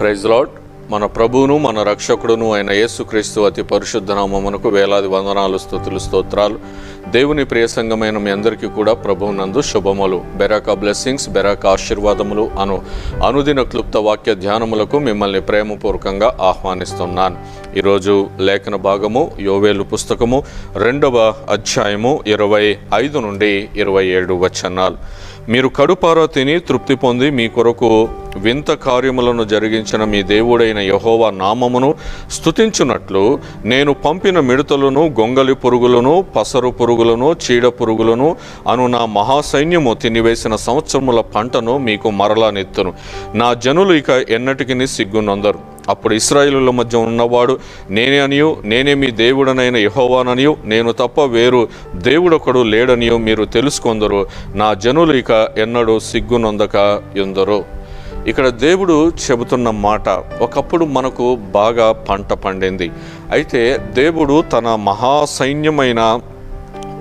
Praise lord మన ప్రభువును మన రక్షకుడును అయిన యేసుక్రీస్తు అతి పరిశుద్ధ నామమునకు వేలాది వందనాలు స్థుతులు స్తోత్రాలు. దేవుని ప్రియ సంఘమైన మీ అందరికీ కూడా ప్రభువునందు శుభములు. బెరాక బ్లెస్సింగ్స్ బెరాక ఆశీర్వాదములు అను అనుదిన క్లుప్త వాక్య ధ్యానములకు మిమ్మల్ని ప్రేమపూర్వకంగా ఆహ్వానిస్తున్నాను. ఈరోజు లేఖన భాగము యోవేలు పుస్తకము రెండవ అధ్యాయము ఇరవై ఐదు నుండి ఇరవై ఏడు వచనాలు. మీరు కడుపారో తిని తృప్తి పొంది మీ కొరకు వింత కార్యములను జరిగించిన మీ దేవుడైన యహోవా నామమును స్థుతించున్నట్లు నేను పంపిన మిడతలను గొంగలి పురుగులను పసరు పురుగులను చీడ పురుగులను అను నా మహాసైన్యము తినివేసిన సంవత్సరముల పంటను మీకు మరలా నెత్తును. నా జనులు ఇక ఎన్నటికి సిగ్గునందరు అప్పుడు ఇస్రాయిలుల మధ్య ఉన్నవాడు నేనే అనియు నేనే మీ దేవుడనైన యహోవాననియు నేను తప్ప వేరు దేవుడొకడు లేడనియు మీరు తెలుసుకొందరు. నా జనులు ఇక ఎన్నడూ సిగ్గునొందక ఎందరు ఇక్కడ దేవుడు చెబుతున్న మాట ఒకప్పుడు మనకు బాగా పంట పండింది. అయితే దేవుడు తన మహాసైన్యమైన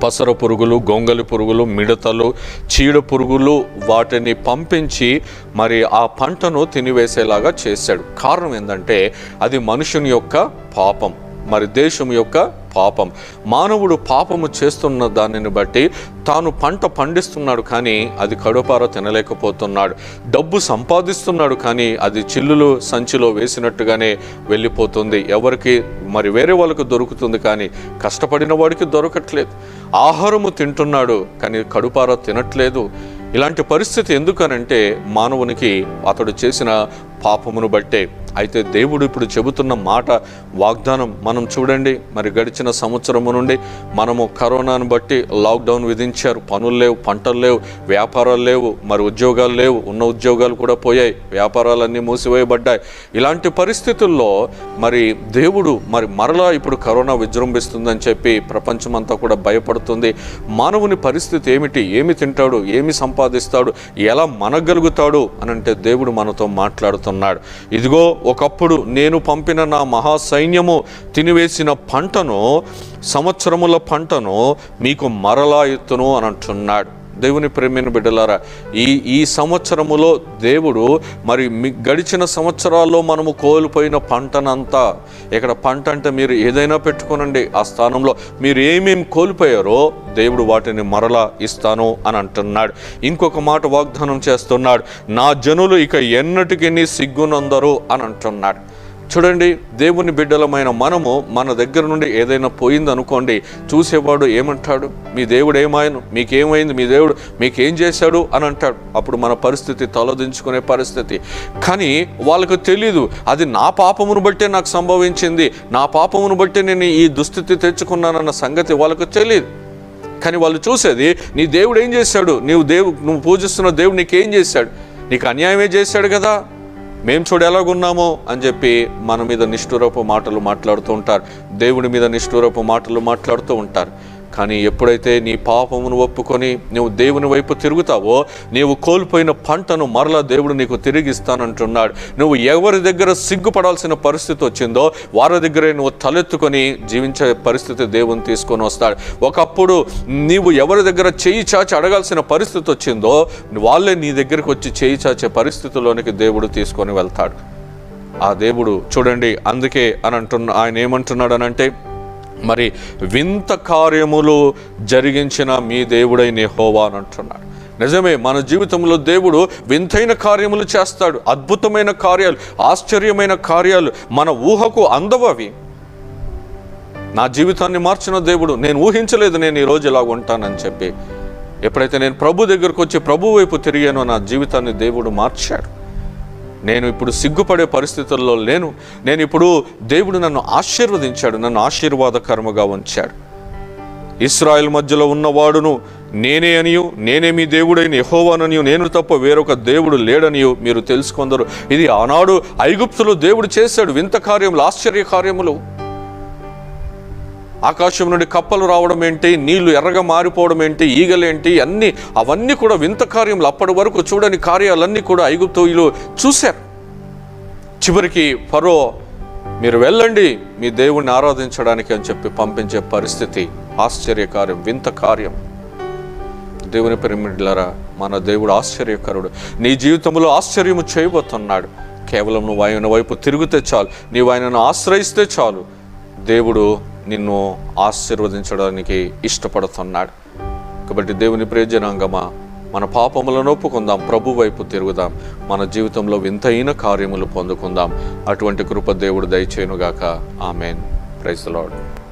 పసర పురుగులు గొంగలి పురుగులు మిడతలు చీడ పురుగులు వాటిని పంపించి మరి ఆ పంటను తినివేసేలాగా చేశాడు. కారణం ఏంటంటే అది మనుషుని యొక్క పాపం మరి దేశం యొక్క పాపం. మానవుడు పాపము చేస్తున్న దానిని బట్టి తాను పంట పండిస్తున్నాడు కానీ అది కడుపార తినలేకపోతున్నాడు. డబ్బు సంపాదిస్తున్నాడు కానీ అది చిల్లులు సంచిలో వేసినట్టుగానే వెళ్ళిపోతుంది. ఎవరికి? మరి వేరే వాళ్ళకు దొరుకుతుంది కానీ కష్టపడిన వాడికి దొరకట్లేదు. ఆహారము తింటున్నాడు కానీ కడుపార తినట్లేదు. ఇలాంటి పరిస్థితి ఎందుకనంటే మానవునికి అతడు చేసిన పాపమును బట్టే. అయితే దేవుడు ఇప్పుడు చెబుతున్న మాట వాగ్దానం మనం చూడండి. మరి గడిచిన సంవత్సరము నుండి మనము కరోనాను బట్టి లాక్డౌన్ విధించారు. పనులు లేవు పంటలు లేవు వ్యాపారాలు లేవు మరి ఉద్యోగాలు లేవు ఉన్న ఉద్యోగాలు కూడా పోయాయి వ్యాపారాలన్నీ మూసివేయబడ్డాయి. ఇలాంటి పరిస్థితుల్లో మరి దేవుడు మరి మరలా ఇప్పుడు కరోనా విజృంభిస్తుందని చెప్పి ప్రపంచమంతా కూడా భయపడుతుంది. మానవుని పరిస్థితి ఏమిటి? ఏమి తింటాడు? ఏమి సంపాదిస్తాడు? ఎలా మనగలుగుతాడు? అని అంటే దేవుడు మనతో మాట్లాడుతున్నాడు. ఇదిగో ఒకప్పుడు నేను పంపిన నా మహాసైన్యము తినివేసిన పంటను సంవత్సరముల పంటను మీకు మరలా ఎత్తును అని అంటున్నాడు. దేవుని ప్రేమైన బిడ్డలారా ఈ ఈ సంవత్సరములో దేవుడు మరి గడిచిన సంవత్సరాల్లో మనము కోల్పోయిన పంటనంతా ఇక్కడ పంట అంటే మీరు ఏదైనా పెట్టుకోనండి ఆ స్థానంలో మీరు ఏమేమి కోల్పోయారో దేవుడు వాటిని మరలా ఇస్తాను అని అంటున్నాడు. ఇంకొక మాట వాగ్దానం చేస్తున్నాడు నా జనులు ఇక ఎన్నటికి సిగ్గునందరు అని అంటున్నాడు. చూడండి దేవుని బిడ్డలమైన మనము మన దగ్గర నుండి ఏదైనా పోయింది అనుకోండి చూసేవాడు ఏమంటాడు? మీ దేవుడు ఏమాయను? మీకేమైంది? మీ దేవుడు మీకేం చేశాడు? అని అంటాడు. అప్పుడు మన పరిస్థితి తలదించుకునే పరిస్థితి. కానీ వాళ్ళకు తెలీదు అది నా పాపమును బట్టే నాకు సంభవించింది నా పాపమును బట్టే నేను ఈ దుస్థితి తెచ్చుకున్నానన్న సంగతి వాళ్ళకు తెలియదు కానీ వాళ్ళు చూసేది నీ దేవుడు ఏం చేశాడు? నీవు దేవు నువ్వు పూజిస్తున్న దేవుడు నీకేం చేశాడు? నీకు అన్యాయమే చేశాడు కదా? మేము చూడు ఎలాగున్నామో అని చెప్పి మన మీద నిష్ఠూరపు మాటలు మాట్లాడుతూ ఉంటారు. దేవుడి మీద నిష్ఠూరపు మాటలు మాట్లాడుతూ ఉంటారు. కానీ ఎప్పుడైతే నీ పాపమును ఒప్పుకొని నువ్వు దేవుని వైపు తిరుగుతావో నీవు కోల్పోయిన పంటను మరలా దేవుడు నీకు తిరిగి ఇస్తానంటున్నాడు నువ్వు ఎవరి దగ్గర సిగ్గుపడాల్సిన పరిస్థితి వచ్చిందో వారి దగ్గరే నువ్వు తలెత్తుకొని జీవించే పరిస్థితి దేవుని తీసుకొని వస్తాడు. ఒకప్పుడు నీవు ఎవరి దగ్గర చేయి చాచి అడగాల్సిన పరిస్థితి వచ్చిందో వాళ్ళే నీ దగ్గరికి వచ్చి చేయి చాచే పరిస్థితిలోనికి దేవుడు తీసుకొని వెళ్తాడు. ఆ దేవుడు చూడండి అందుకే అని అంటున్న ఆయన ఏమంటున్నాడు అని అంటే మరి వింత కార్యములు జరిగించిన మీ దేవుడైన హోవా అని అంటున్నాడు. నిజమే మన జీవితంలో దేవుడు వింతైన కార్యములు చేస్తాడు అద్భుతమైన కార్యాలు ఆశ్చర్యమైన కార్యాలు మన ఊహకు అందవవి. నా జీవితాన్ని మార్చిన దేవుడు నేను ఊహించలేదు నేను ఈరోజు ఇలా ఉంటానని చెప్పి. ఎప్పుడైతే నేను ప్రభు దగ్గరకు వచ్చి ప్రభు వైపు తిరిగానో నా జీవితాన్ని దేవుడు మార్చాడు. నేను ఇప్పుడు సిగ్గుపడే పరిస్థితుల్లో లేను. నేను ఇప్పుడు దేవుడు నన్ను ఆశీర్వదించాడు నన్ను ఆశీర్వాదకరముగా ఉంచాడు. ఇస్రాయల్ మధ్యలో ఉన్నవాడును నేనే అనియు నేనే మీ దేవుడైన యహోవాననియు నేను తప్ప వేరొక దేవుడు లేడనియు మీరు తెలుసుకొందరు. ఇది ఆనాడు ఐగుప్తులు దేవుడు చేశాడు వింత కార్యములు ఆశ్చర్య కార్యములు. ఆకాశం నుండి కప్పలు రావడం ఏంటి? నీళ్ళు ఎర్రగా మారిపోవడం ఏంటి? ఈగలేంటి అన్నీ అవన్నీ కూడా వింత కార్యములు. అప్పటి వరకు చూడని కార్యాలన్నీ కూడా ఐగుప్తులు చూశారు. చివరికి ఫరో మీరు వెళ్ళండి మీ దేవుణ్ణి ఆరాధించడానికి అని చెప్పి పంపించే పరిస్థితి ఆశ్చర్యకార్యం వింత కార్యం. దేవుని పరిమిడ్లరా మన దేవుడు ఆశ్చర్యకరుడు. నీ జీవితంలో ఆశ్చర్యము చేయబోతున్నాడు. కేవలం నువ్వు ఆయన వైపు తిరిగితే చాలు. నీవు ఆయనను ఆశ్రయిస్తే చాలు. దేవుడు నిన్ను ఆశీర్వదించడానికి ఇష్టపడుతున్నాడు. కాబట్టి దేవుని ప్రయోజనాంగమా మన పాపములను ఒప్పుకుందాం ప్రభు వైపు తిరుగుదాం మన జీవితంలో వింతైన కార్యములు పొందుకుందాం. అటువంటి కృప దేవుడు దయచేయునుగాక. ఆమెన్. Praise Lord.